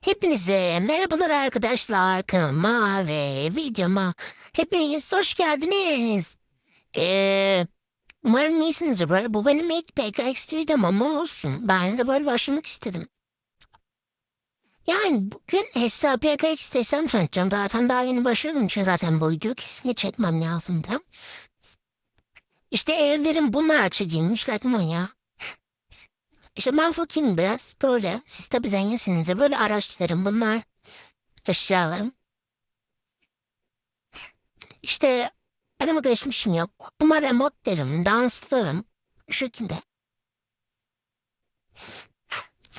Hepinize merhabalar arkadaşlar kanalıma ve videoma. Hepiniz hoş geldiniz. Ee, umarım iyisinizdir. Böyle, bu benim ilk PKX videom ama olsun. Ben de böyle başlamak istedim. Yani bugün hesap PKX desem tanıtacağım. Zaten daha yeni başladığım için zaten bu videoyu kesinlikle çekmem lazımdı. İşte evlerim bunlar çekilmiş. Bakma ya. İşte ben fakirim biraz böyle. Siz tabii zenginsiniz de böyle araçlarım bunlar. Eşyalarım. İşte benim geçmişim yok. Bunlar emotlarım, danslarım. Şu şekilde.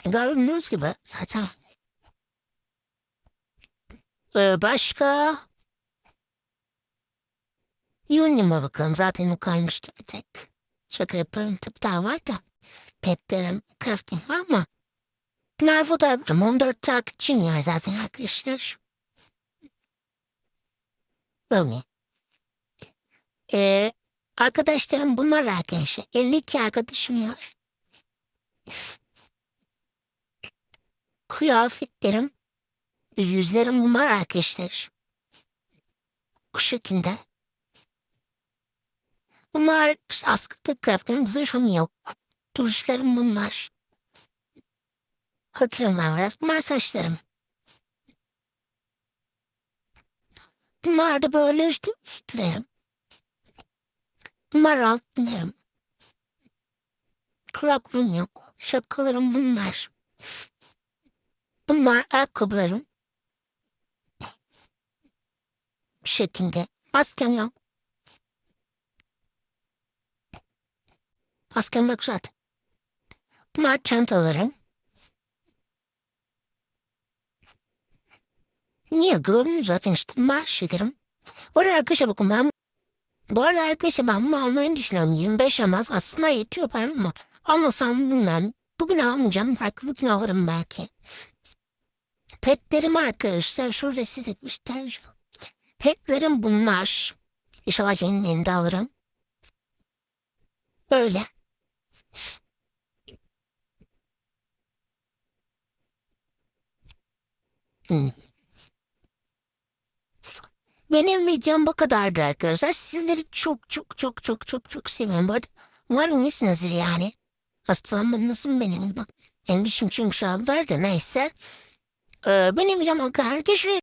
Gördüğünüz gibi zaten. Ee, başka? Yunima bakalım zaten o kalmıştı bir tek. Şaka yaparım tabii daha var da. Petlerim, köftem ama. Bunlar fotoğrafım 14 takipçim var zaten arkadaşlar. Böyle. Ee, arkadaşlarım bunlar arkadaşlar. 52 arkadaşım var. Kıyafetlerim, yüzlerim bunlar arkadaşlar. Bu şekilde. Bunlar askıda kıyafetim, zırhım yok. Duruşlarım bunlar. Hatırım var biraz. Bunlar saçlarım. Bunlar da böyle işte üstlerim. Bunlar altlarım. Kulaklığım yok. Şapkalarım bunlar. Bunlar ayakkabılarım. Bu şekilde. Maskem yok. Maskem yok zaten. Bunlar çantalarım. Niye gördünüz zaten işte bunlar şeylerim. Bu arada arkadaşlar bakın ben bu arada arkadaşlar ben bunu almayı düşünüyorum. 25 yamaz aslında yetiyor ben ama almasam bilmem. Bugün almayacağım. Farklı bugün alırım belki. Petlerim arkadaşlar. Şurada size göstereceğim. Petlerim bunlar. İnşallah yeni de alırım. Böyle. Benim videom bu kadardı arkadaşlar. Sizleri çok çok çok çok çok çok seviyorum. Bu arada umarım iyisinizdir yani. Hastalanmadınız mı benim gibi? Benim dişim çünkü şu an var da neyse. Ee, benim videom o kadar. Görüşürüz.